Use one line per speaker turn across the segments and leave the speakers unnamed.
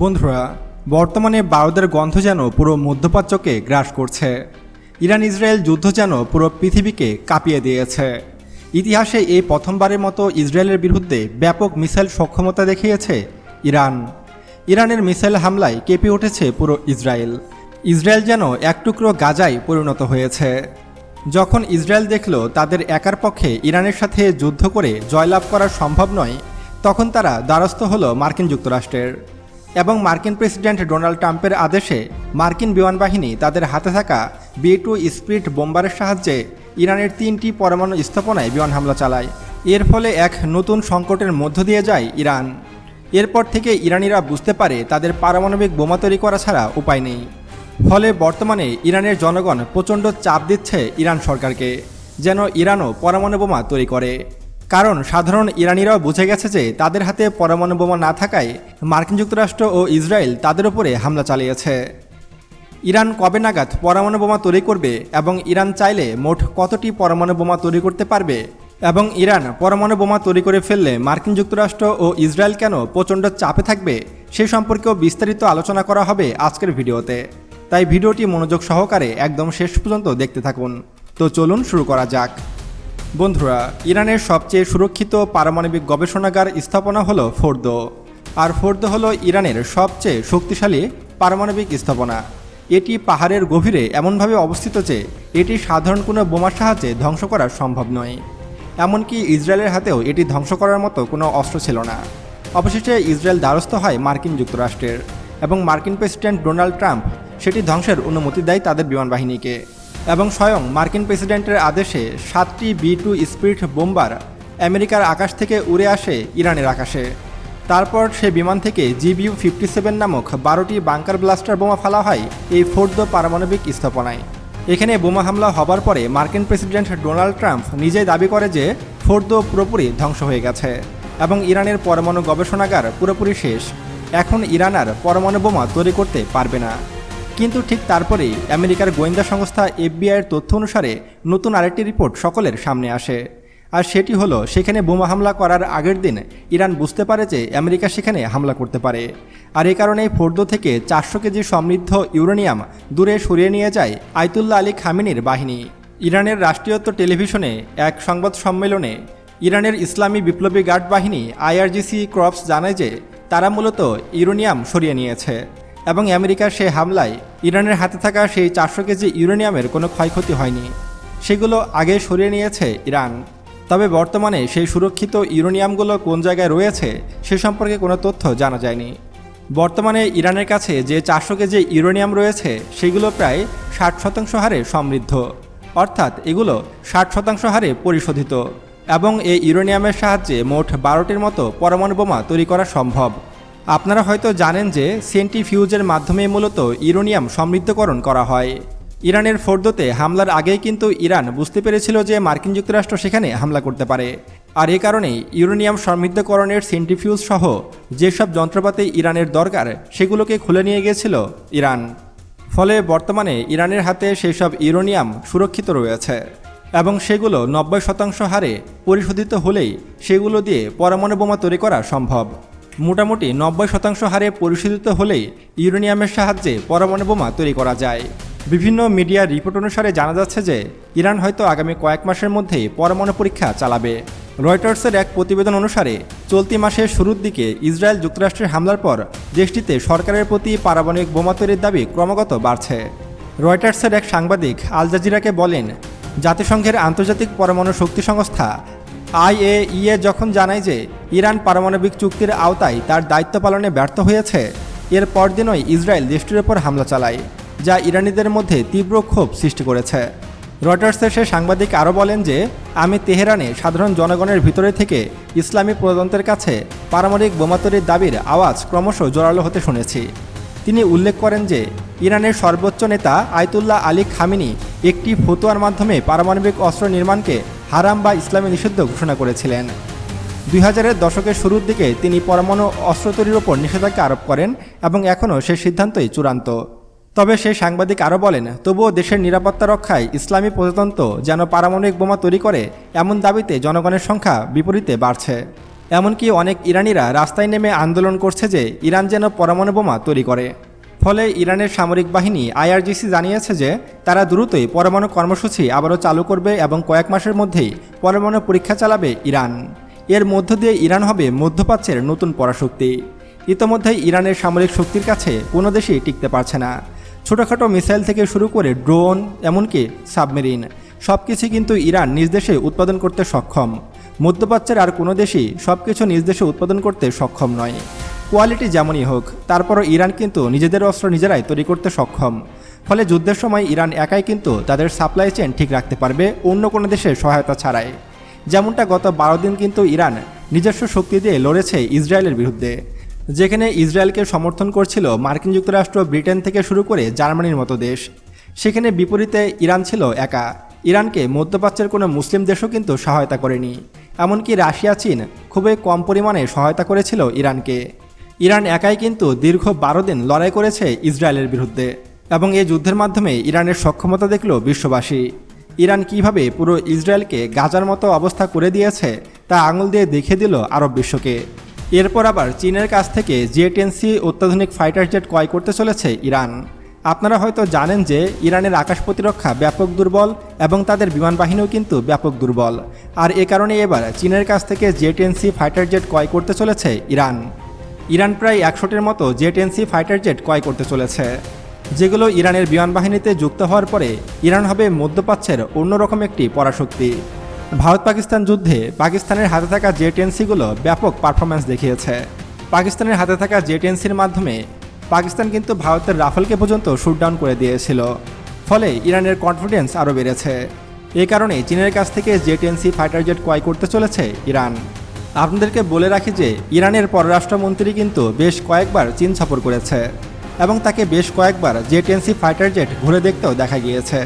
বন্ধুরা, বর্তমানে বারুদের গন্ধ যেন পুরো মধ্যপ্রাচ্যকে গ্রাস করছে। ইরান ইসরায়েল যুদ্ধ যেন পুরো পৃথিবীকে কাঁপিয়ে দিয়েছে। ইতিহাসে এই প্রথমবারের মতো ইসরায়েলের বিরুদ্ধে ব্যাপক মিসাইল সক্ষমতা দেখিয়েছে ইরান। ইরানের মিসাইল হামলায় কেঁপে উঠেছে পুরো ইসরায়েল। ইসরায়েল যেন এক টুকরো গাজায় পরিণত হয়েছে। যখন ইসরায়েল দেখল তাদের একার পক্ষে ইরানের সাথে যুদ্ধ করে জয়লাভ করা সম্ভব নয়, তখন তারা দ্বারস্থ হলো মার্কিন যুক্তরাষ্ট্রের। এবং মার্কিন প্রেসিডেন্ট ডোনাল্ড ট্রাম্পের আদেশে মার্কিন বিমান বাহিনী তাদের হাতে থাকা বি টু স্পিরিট বোম্বারের সাহায্যে ইরানের তিনটি পরমাণু স্থাপনায় বিমান হামলা চালায়। এর ফলে এক নতুন সংকটের মধ্য দিয়ে যায় ইরান। এরপর থেকে ইরানিরা বুঝতে পারে তাদের পারমাণবিক বোমা তৈরি করা ছাড়া উপায় নেই। ফলে বর্তমানে ইরানের জনগণ প্রচণ্ড চাপ দিচ্ছে ইরান সরকারকে, যেন ইরানও পরমাণু বোমা তৈরি করে। কারণ সাধারণ ইরানিরাও বুঝে গেছে যে তাদের হাতে পরমাণু বোমা না থাকায় মার্কিন যুক্তরাষ্ট্র ও ইসরায়েল তাদের উপরে হামলা চালিয়েছে। ইরান কবে নাগাদ পরমাণু বোমা তৈরি করবে এবং ইরান চাইলে মোট কতটি পরমাণু বোমা তৈরি করতে পারবে? এবং ইরান পরমাণু বোমা তৈরি করে ফেললে মার্কিন যুক্তরাষ্ট্র ও ইসরায়েল কেন প্রচণ্ড চাপে থাকবে? সে সম্পর্কেও বিস্তারিত আলোচনা করা হবে আজকের ভিডিওতে। তাই ভিডিওটি মনোযোগ সহকারে একদম শেষ পর্যন্ত দেখতে থাকুন। তো চলুন শুরু করা যাক। বন্ধুরা, ইরানের সবচেয়ে সুরক্ষিত পারমাণবিক গবেষণাগার স্থাপনা হলো ফোর্দো। আর ফোর্দো হলো ইরানের সবচেয়ে শক্তিশালী পারমাণবিক স্থাপনা। এটি পাহাড়ের গভীরে এমনভাবে অবস্থিত যে, এটি সাধারণ কোনো বোমার সাহায্যে ধ্বংস করা সম্ভব নয়। এমনকি ইসরায়েলের হাতেও এটি ধ্বংস করার মতো কোনো অস্ত্র ছিল না। অবশেষে ইসরায়েল দ্বারস্থ হয় মার্কিন যুক্তরাষ্ট্রের এবং মার্কিন প্রেসিডেন্ট ডোনাল্ড ট্রাম্প সেটি ধ্বংসের অনুমতি দেয় তাদের বিমান বাহিনীকে এবং স্বয়ং মার্কিন প্রেসিডেন্টের আদেশে সাতটি বি টু স্পিরিট বোম্বার আমেরিকার আকাশ থেকে উড়ে আসে ইরানের আকাশে। তারপর সে বিমান থেকে জিবিউ ফিফটি সেভেন নামক বারোটি বাংকার ব্লাস্টার বোমা ফেলা হয় এই ফোর্দ পারমাণবিক স্থাপনায়। এখানে বোমা হামলা হবার পরে মার্কিন প্রেসিডেন্ট ডোনাল্ড ট্রাম্প নিজেই দাবি করে যে ফোর্দ পুরোপুরি ধ্বংস হয়ে গেছে এবং ইরানের পরমাণু গবেষণাগার পুরোপুরি শেষ। এখন ইরান আর পরমাণু বোমা তৈরি করতে পারবে না। কিন্তু ঠিক তারপরেই আমেরিকার গোয়েন্দা সংস্থা এফবিআইয়ের তথ্য অনুসারে নতুন আরেকটি রিপোর্ট সকলের সামনে আসে। আর সেটি হলো, সেখানে বোমা হামলা করার আগের দিন ইরান বুঝতে পারে যে আমেরিকা সেখানে হামলা করতে পারে। আর এ কারণেই ফোর্দো থেকে চারশো কেজি সমৃদ্ধ ইউরেনিয়াম দূরে সরিয়ে নিয়ে যায় আয়তুল্লাহ আলী খামিনির বাহিনী। ইরানের রাষ্ট্রীয়ত্ব টেলিভিশনে এক সংবাদ সম্মেলনে ইরানের ইসলামী বিপ্লবী গার্ড বাহিনী আইআরজিসি ক্রপস জানায় যে তারা মূলত ইউরেনিয়াম সরিয়ে নিয়েছে। এবং আমেরিকার সেই হামলায় ইরানের হাতে থাকা সেই চারশো কেজি ইউরেনিয়ামের কোনো ক্ষয়ক্ষতি হয়নি। সেগুলো আগে সরিয়ে নিয়েছে ইরান। তবে বর্তমানে সেই সুরক্ষিত ইউরেনিয়ামগুলো কোন জায়গায় রয়েছে সে সম্পর্কে কোনো তথ্য জানা যায়নি। বর্তমানে ইরানের কাছে যে চারশো কেজি ইউরেনিয়াম রয়েছে, সেগুলো প্রায় ষাট শতাংশ হারে সমৃদ্ধ। অর্থাৎ এগুলো ষাট শতাংশ হারে পরিশোধিত। এবং এই ইউরেনিয়ামের সাহায্যে মোট বারোটির মতো পরমাণু বোমা তৈরি করা সম্ভব। আপনারা হয়তো জানেন যে সেন্টিফিউজের মাধ্যমে মূলত ইউরোনিয়াম সমৃদ্ধকরণ করা হয়। ইরানের ফোর্দোতে হামলার আগেই কিন্তু ইরান বুঝতে পেরেছিল যে মার্কিন যুক্তরাষ্ট্র সেখানে হামলা করতে পারে। আর এ কারণেই ইউরেনিয়াম সমৃদ্ধকরণের সেন্টিফিউজ সহ যেসব যন্ত্রপাতি ইরানের দরকার, সেগুলোকে খুলে নিয়ে গিয়েছিল ইরান। ফলে বর্তমানে ইরানের হাতে সেই সব ইউরেনিয়াম সুরক্ষিত রয়েছে এবং সেগুলো নব্বই শতাংশ হারে পরিশোধিত হলেই সেগুলো দিয়ে পরমাণু বোমা তৈরি করা সম্ভব। মোটামুটি নব্বই শতাংশ হারে পরিশোধিত হলেই ইউরেনিয়ামের সাহায্যে পরমাণু বোমা তৈরি করা যায়। বিভিন্ন মিডিয়ার রিপোর্ট অনুসারে জানা যাচ্ছে যে, ইরান হয়তো আগামী কয়েক মাসের মধ্যেই পরমাণু পরীক্ষা চালাবে। রয়টার্সের এক প্রতিবেদন অনুসারে, চলতি মাসের শুরুর দিকে ইসরায়েল যুক্তরাষ্ট্রের হামলার পর দেশটিতে সরকারের প্রতি পারমাণবিক বোমা তৈরির দাবি ক্রমাগত বাড়ছে। রয়টার্সের এক সাংবাদিক আল জাজিরাকে বলেন, জাতিসংঘের আন্তর্জাতিক পরমাণু শক্তি সংস্থা আইএইএ যখন জানায় যে ইরান পারমাণবিক চুক্তির আওতায় তার দায়িত্ব পালনে ব্যর্থ হয়েছে, এর পরদিনই ইসরায়েল দেশটির ওপর হামলা চালায়, যা ইরানিদের মধ্যে তীব্র ক্ষোভ সৃষ্টি করেছে। রয়টার্সের সে সাংবাদিক আরও বলেন যে, আমি তেহরানে সাধারণ জনগণের ভিতরে থেকে ইসলামী প্রজাতন্ত্রের কাছে পারমাণবিক বোমা তৈরির দাবির আওয়াজ ক্রমশ জোরালো হতে শুনেছি। তিনি উল্লেখ করেন যে, ইরানের সর্বোচ্চ নেতা আয়তুল্লাহ আলী খামিনি একটি ফতোয়ার মাধ্যমে পারমাণবিক অস্ত্র নির্মাণকে হারাম বা ইসলামী নিষিদ্ধ ঘোষণা করেছিলেন। দুই হাজারের দশকের শুরুর দিকে তিনি পরমাণু অস্ত্র তৈরির ওপর নিষেধাজ্ঞা আরোপ করেন এবং এখনও সে সিদ্ধান্তই চূড়ান্ত। তবে সেই সাংবাদিক আরও বলেন, তবুও দেশের নিরাপত্তা রক্ষায় ইসলামী প্রজাতন্ত্র যেন পারমাণবিক বোমা তৈরি করে, এমন দাবিতে জনগণের সংখ্যা বিপরীতে বাড়ছে। এমনকি অনেক ইরানিরা রাস্তায় নেমে আন্দোলন করছে যে ইরান যেন পরমাণু বোমা তৈরি করে। ফলে ইরানের সামরিক বাহিনী আইআরজিসি জানিয়েছে যে তারা দ্রুতই পরমাণু কর্মসূচি আবারও চালু করবে এবং কয়েক মাসের মধ্যেই পরমাণু পরীক্ষা চালাবে ইরান। এর মধ্য দিয়ে ইরান হবে মধ্যপ্রাচ্যের নতুন পরাশক্তি। ইতোমধ্যেই ইরানের সামরিক শক্তির কাছে কোনো দেশই টিকতে পারছে না। ছোটোখাটো মিসাইল থেকে শুরু করে ড্রোন, এমনকি সাবমেরিন সব কিছু কিন্তু ইরান নিজ দেশে উৎপাদন করতে সক্ষম। মধ্যপ্রাচ্যের আর কোনো দেশই সব কিছু নিজ দেশে উৎপাদন করতে সক্ষম নয়। কোয়ালিটি যেমনই হোক, তারপরও ইরান কিন্তু নিজেদের অস্ত্র নিজেরাই তৈরি করতে সক্ষম। ফলে যুদ্ধের সময় ইরান একাই কিন্তু তাদের সাপ্লাই চেন ঠিক রাখতে পারবে অন্য কোনো দেশের সহায়তা ছাড়াই। যেমনটা গত বারো দিন কিন্তু ইরান নিজস্ব শক্তি দিয়ে লড়েছে ইসরায়েলের বিরুদ্ধে। যেখানে ইসরায়েলকে সমর্থন করছিল মার্কিন যুক্তরাষ্ট্র, ব্রিটেন থেকে শুরু করে জার্মানির মতো দেশ। সেখানে বিপরীতে ইরান ছিল একা। ইরানকে মধ্যপ্রাচ্যের কোনো মুসলিম দেশও কিন্তু সহায়তা করেনি। এমনকি রাশিয়া, চীন খুবই কম পরিমাণে সহায়তা করেছিল ইরানকে। ইরান একাই কিন্তু দীর্ঘ বারো দিন লড়াই করেছে ইসরায়েলের বিরুদ্ধে এবং এই যুদ্ধের মাধ্যমে ইরানের সক্ষমতা দেখল বিশ্ববাসী। ইরান কীভাবে পুরো ইসরায়েলকে গাজার মতো অবস্থা করে দিয়েছে তা আঙুল দিয়ে দেখিয়ে দিল আরব বিশ্বকে। এরপর আবার চীনের কাছ থেকে জে টেনসি অত্যাধুনিক ফাইটার জেট ক্রয় করতে চলেছে ইরান। আপনারা হয়তো জানেন যে ইরানের আকাশ প্রতিরক্ষা ব্যাপক দুর্বল এবং তাদের বিমান বাহিনীও কিন্তু ব্যাপক দুর্বল। আর এ কারণে এবার চীনের কাছ থেকে জে টেনসি ফাইটার জেট ক্রয় করতে চলেছে ইরান। ইরান প্রায় একশোটির মতো জে টেনসি ফাইটার জেট ক্রয় করতে চলেছে, যেগুলো ইরানের বিমান বাহিনীতে যুক্ত হওয়ার পরে ইরান হবে মধ্যপ্রাচ্যের অন্যরকম একটি পরাশক্তি। ভারত পাকিস্তান যুদ্ধে পাকিস্তানের হাতে থাকা জে টেনসিগুলো ব্যাপক পারফরম্যান্স দেখিয়েছে। পাকিস্তানের হাতে থাকা জে টেনসির মাধ্যমে পাকিস্তান কিন্তু ভারতের রাফেলকে পর্যন্ত শুটডাউন করে দিয়েছিল, ফলে ইরানের কনফিডেন্স আরও বেড়েছে। এ কারণে চীনের কাছ থেকে জে টেনসি ফাইটার জেট ক্রয় করতে চলেছে ইরান। আপনাদেরকে বলে রাখি যে ইরানের পররাষ্ট্রমন্ত্রী কিন্তু বেশ কয়েকবার চীন সফর করেছে এবং তাকে বেশ কয়েকবার জে টেনসি ফাইটার জেট ঘুরে দেখতেও দেখা গিয়েছে।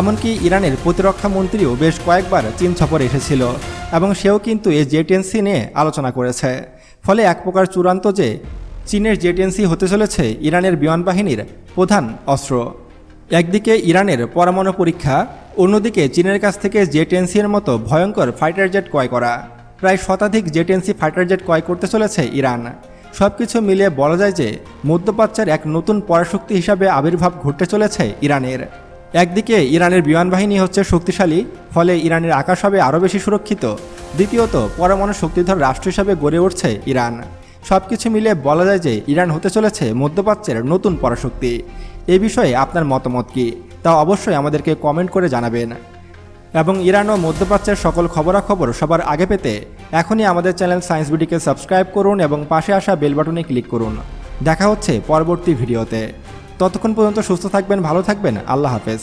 এমনকি ইরানের প্রতিরক্ষা মন্ত্রীও বেশ কয়েকবার চীন সফরে এসেছিল এবং সেও কিন্তু এই জেটেন্সি নিয়ে আলোচনা করেছে। ফলে এক প্রকার চূড়ান্ত যে চীনের জেটেন্সি হতে চলেছে ইরানের বিমান বাহিনীর প্রধান অস্ত্র। একদিকে ইরানের পরমাণু পরীক্ষা, অন্যদিকে চীনের কাছ থেকে জেটেন্সির মতো ভয়ঙ্কর ফাইটার জেট ক্রয় করা। প্রায় শতাধিক জেটেন্সি ফাইটার জেট ক্রয় করতে চলেছে ইরান। সব কিছু মিলিয়ে বলা যায় যে মধ্যপ্রাচ্যের এক নতুন পরাশক্তি হিসাবে আবির্ভাব ঘটতে চলেছে ইরানের। একদিকে ইরানের বিমান বাহিনী হচ্ছে শক্তিশালী, ফলে ইরানের আকাশ হবে আরও বেশি সুরক্ষিত। দ্বিতীয়ত, পরমাণু শক্তিধর রাষ্ট্র হিসাবে গড়ে উঠছে ইরান। সব কিছু মিলিয়ে বলা যায় যে ইরান হতে চলেছে মধ্যপ্রাচ্যের নতুন পরাশক্তি। এ বিষয়ে আপনার মতামত কী? তা অবশ্যই আমাদেরকে কমেন্ট করে জানাবেন। এবং ইরান ও মধ্যপ্রাচ্যের সকল খবরাখবর সবার আগে পেতে এখনই আমাদের চ্যানেল সায়েন্স বিডিকে সাবস্ক্রাইব করুন এবং পাশে আসা বেল বাটনে ক্লিক করুন। দেখা হচ্ছে পরবর্তী ভিডিওতে। ততক্ষণ পর্যন্ত সুস্থ থাকবেন, ভালো থাকবেন। আল্লাহ হাফেজ।